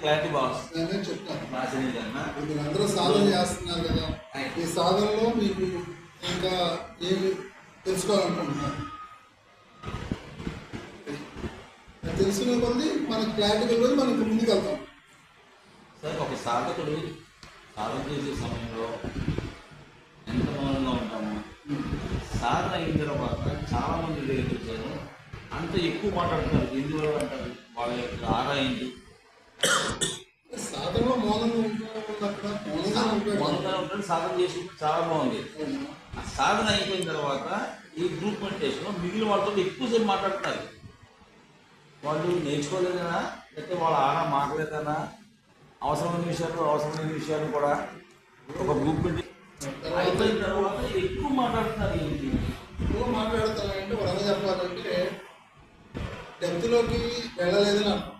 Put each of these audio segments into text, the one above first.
Clarity బాగుంది నేనే చెప్తాను. మీరు అందరూ సాధన చేస్తున్నారు కదా. ఈ సాధనలో మీకు ఇంకా ఏమి తెలుసుకోవాలనుకుంటున్నారు? తెలుసుకునే కొద్ది మనకి క్లారిటీ పోయి మనం ముందుకు వెళ్తాం సార్ ఒక సాధకుడు సాధన చేసే సమయంలో ఎంత మౌనంగా ఉంటాము. సాధన అయిన తర్వాత చాలా మంది దగ్గరికి వచ్చారు. అంత ఎక్కువ మాట్లాడుతున్నారు ఎందువల్ల అంటారు? వాళ్ళ యొక్క ఆరా ఏంటి సాధనలో మౌనంగా ఉంటాం అక్కడ మౌనంగా ఉంటాడు మౌనంగా ఉంటాడు సాధన చేసి చాలా బాగుంది. ఆ సాధన అయిపోయిన తర్వాత ఈ గ్రూప్ మెడిటేషన్లో మిగిలిన వాళ్ళతో ఎక్కువసేపు మాట్లాడుతున్నారు. వాళ్ళు నేర్చుకోలేదనా? లేకపోతే వాళ్ళ ఆరా మాట్లాడలేదనా అవసరమైన విషయాలు అవసరమైన విషయాలు కూడా ఒక గ్రూప్ అయిపోయిన తర్వాత ఎక్కువ మాట్లాడుతున్నారు ఏంటి ఎక్కువ మాట్లాడతానంటే వరంగా చెప్పాలంటే డెప్త్లోకి వెళ్ళలేదని అర్థం.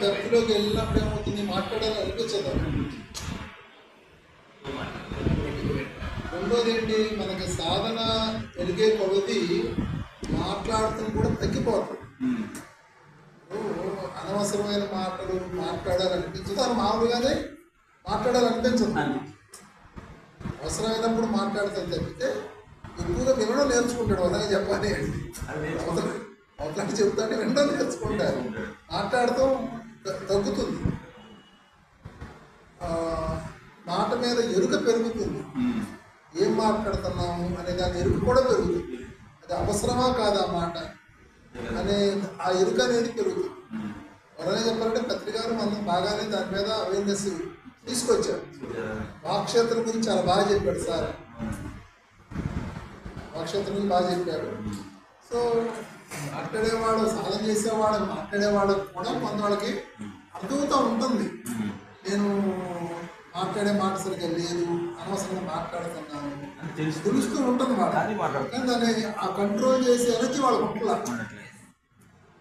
డెప్త్లోకి వెళ్ళినప్పుడు ఏమవుతుంది? మాట్లాడాలని అనిపించదు? రెండోది ఏంటి మనకి సాధన పెరిగే కొలది మాట్లాడటం కూడా తగ్గిపోతుంది. అనవసరమైన మాటలు మాట్లాడాలనిపించదు. అది మామూలుగానే మాట్లాడాలనిపించదు. అవసరమైనప్పుడు మాట్లాడతాను తప్పితే ఎక్కువగా వినడం నేర్చుకుంటాడు. అలాగే చెప్పాలి. అది అవతలకి చెప్తాంటే వినడం నేర్చుకుంటారు. మాట్లాడటం తగ్గుతుంది. మాట మీద ఎరుక పెరుగుతుంది. ఏం మాట్లాడుతున్నాము అనే దాని ఎరుక కూడా పెరుగుతుంది. అది అవసరమా కాదా మాట? అనే ఆ ఎరుక అనేది పెరుగుతుంది. ఎవరైనా చెప్పాలంటే పత్రికారు మనం బాగానే దాని మీద అవేర్నెస్ తీసుకొచ్చారు. వాక్షేత్రం గురించి చాలా బాగా చెప్పాడు సార్. వాక్షేత్రం గురించి బాగా చెప్పాడు సో మాట్లాడేవాడు సాధన చేసేవాడు మాట్లాడేవాడు కూడా కొంతవాళ్ళకి అర్థమవుతూ ఉంటుంది. నేను మాట్లాడే మాట సరిగ్గా లేదు అనవసరంగా మాట్లాడుతున్నాను తెలుస్తూ ఉంటుంది. కానీ దాన్ని ఆ కంట్రోల్ చేసే ఎనర్జీ వాళ్ళకి ఉంటుందా.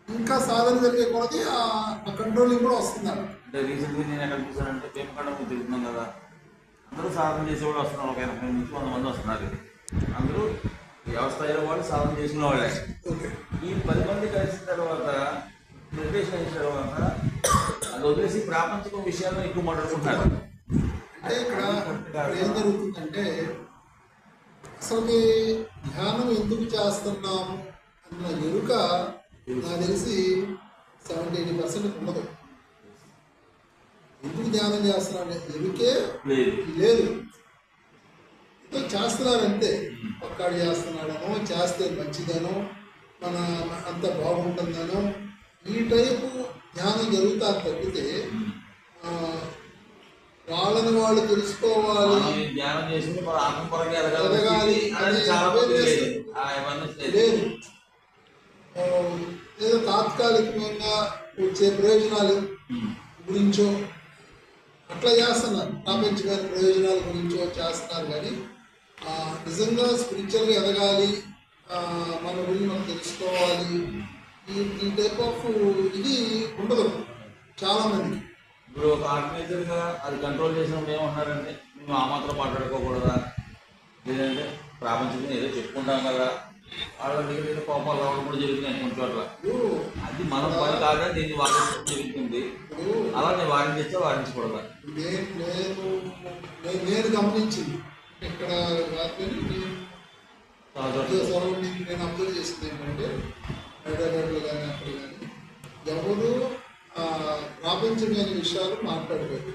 ఇంకా సాధన జరిగే కొలది ఆ కంట్రోలింగ్ కూడా వస్తుంది అంటే రీసెంట్గా నేను ఎక్కడ చూసానంటే పేపకాడ తిరుగుతున్నాం కదా. అందరూ సాధన చేసేవాళ్ళు వస్తున్నారు ఒక ఎనభై నుంచి వంద మంది వస్తున్నారు. అందరూ వ్యవస్థ అయిన వాళ్ళు సాధన చేసిన వాళ్ళే ఈ పది మంది కలిసిన తర్వాత మెడిటేషన్ అయిన తర్వాత అది వదిలేసి ప్రాపంచిక విషయాల్లో ఎక్కువ మాట్లాడుకుంటున్నారు అంటే ఇక్కడ ఏం జరుగుతుందంటే అసలుకి ధ్యానం ఎందుకు చేస్తున్నాము అన్న ఎరుక నాకు తెలిసి సెవెంటీ ఎయిటీ పర్సెంట్ ఉండదు ఎందుకు ధ్యానం చేస్తున్నాడు ఎరుకే లేదు లేదు ఏదో చేస్తున్నారంటే పక్కాడు చేస్తున్నాడనో చేస్తే మంచిదనో మన అంత బాగుంటుందనో ఈ టైపు ధ్యానం జరుగుతా తప్పితే వాళ్ళని వాళ్ళు తెలుసుకోవాలి. ఎదగాలి. లేదు. ఏదో తాత్కాలికంగా వచ్చే ప్రయోజనాలు. గురించో అట్లా చేస్తున్నారు. ప్రాపంచిక ప్రయోజనాల గురించో చేస్తున్నారు కానీ నిజంగా స్పిరిచువల్గా ఎదగాలి. మన గురించి మనం తెలుసుకోవాలి. ఈ ఈ టైప్ ఆఫ్ ఇది ఉండదు. చాలా మంది ఇప్పుడు ఒక ఆర్గనైజర్గా అది కంట్రోల్ చేసినప్పుడు ఏమంటున్నారంటే మేము ఆ మాత్రం మాట్లాడుకోకూడదా? లేదంటే ప్రాపంచికంగా ఏదో చెప్పుకుంటాం కదా. వాళ్ళ దగ్గర ఏదో కోపాలు రావడం కూడా జరుగుతున్నాయి కొన్ని చోట్ల. అది మనం పని కాదని దీన్ని వారించడం జరుగుతుంది. అలా నేను వారించేస్తే వారించకూడదా? నేను- నేను గమనించింది. ఇక్కడ సరౌండింగ్ నేను అబ్జర్వ్ చేసింది ఏంటంటే హైదరాబాద్లో కానీ అక్కడ కానీ ఎవరు ప్రాపంచమైన విషయాలు మాట్లాడలేదు.